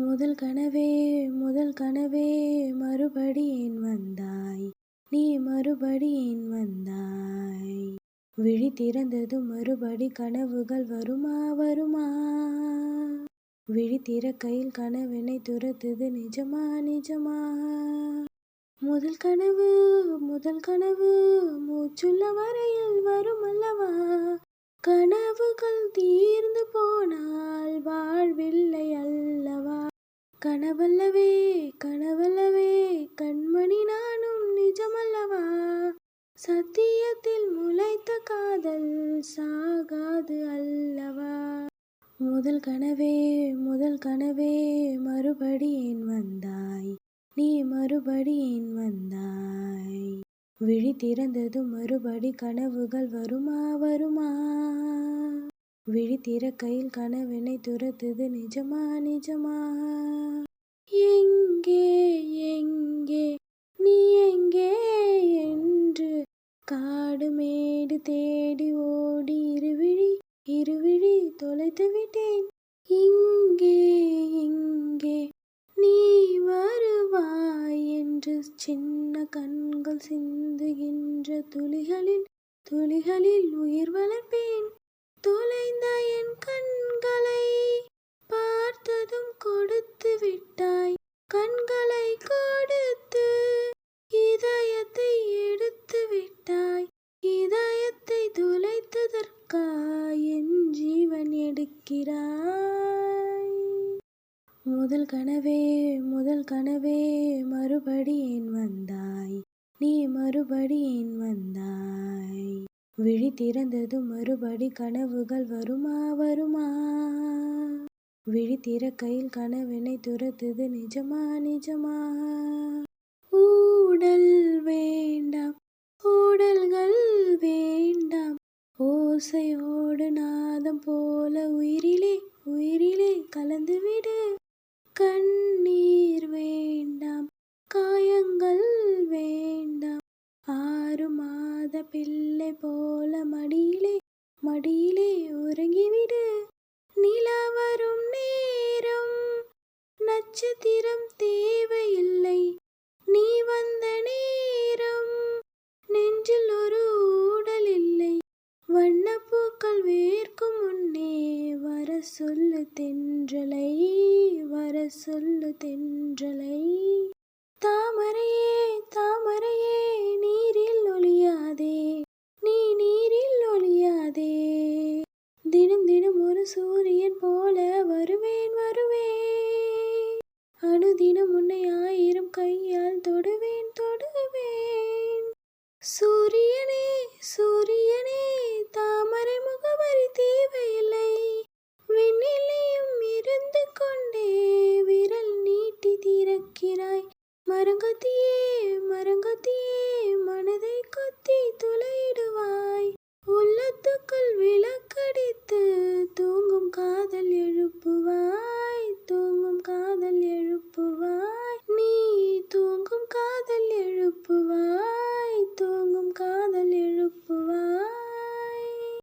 முதல் கனவே முதல் கனவே மறுபடி ஏன் வந்தாய்? நீ மறுபடி ஏன் வந்தாய்? விழி திறந்ததும் மறுபடி கனவுகள் வருமா வருமா? விழி திறக்கையில் கனவினை துரத்துது நிஜமா நிஜமா? முதல் கனவு முதல் கனவு மூச்சுள்ள வரையில் வரும் அல்லவா கனவுகள் தீர்ந்து போனா கனவல்லவே கனவல்லவே கண்மணி நானும் நிஜமல்லவா? சத்தியத்தில் முளைத்த காதல் சாகாது அல்லவா? முதல் கனவே முதல் கனவே மறுபடி ஏன் வந்தாய்? நீ மறுபடி ஏன் வந்தாய்? விழி திறந்ததும் மறுபடி கனவுகள் வருமா வருமா? விழி திறக்கையில் கனவினை துரத்துது. நிஜமா நிஜமா? எங்கே எங்கே? நீ எங்கே என்று காடு மேடு தேடி ஓடி இருவிழி இருவிழி தொலைத்து விட்டேன். இங்கே இங்கே நீ வருவாய் என்று சின்ன கண்கள் சிந்துகின்ற துளிகளில் துளிகளில் உயிர் வளர்ப்பேன். தொலைந்த என் கண்களை பார்த்ததும் கொடுத்து விட்டாய். கண்களை கொடுத்து இதயத்தை எடுத்து விட்டாய். இதயத்தை தொலைத்ததற்காய் என் ஜீவன் எடுக்கிறாய். முதல் கனவே முதல் கனவே மறுபடி ஏன் வந்தாய். நீ மறுபடி ஏன் வந்தாய். விழி திறந்ததும் மறுபடி கனவுகள் வருமா வருமா? விழி திறக்கையில் கனவினை துரத்துது நிஜமா நிஜமா? ஊடல் வேண்டாம் ஓடல்கள் வேண்டாம். ஓசையோடு நாதம் போல உயிரிலே உயிரிலே கலந்துவிடு. கண்ணீர் வேண்டாம் மடியிலே உறங்கிவிடு. நிலா வரும் நேரம். நட்சத்திரம் தேவையில்லை. நீ வந்த நேரம். நெஞ்சில் ஒரு ஊடல் இல்லை வண்ணப்பூக்கள் வேர்க்கும் முன்னே வர சொல்லு தென்றலை. வர சொல்லு தென்றலை. தாமரையே Su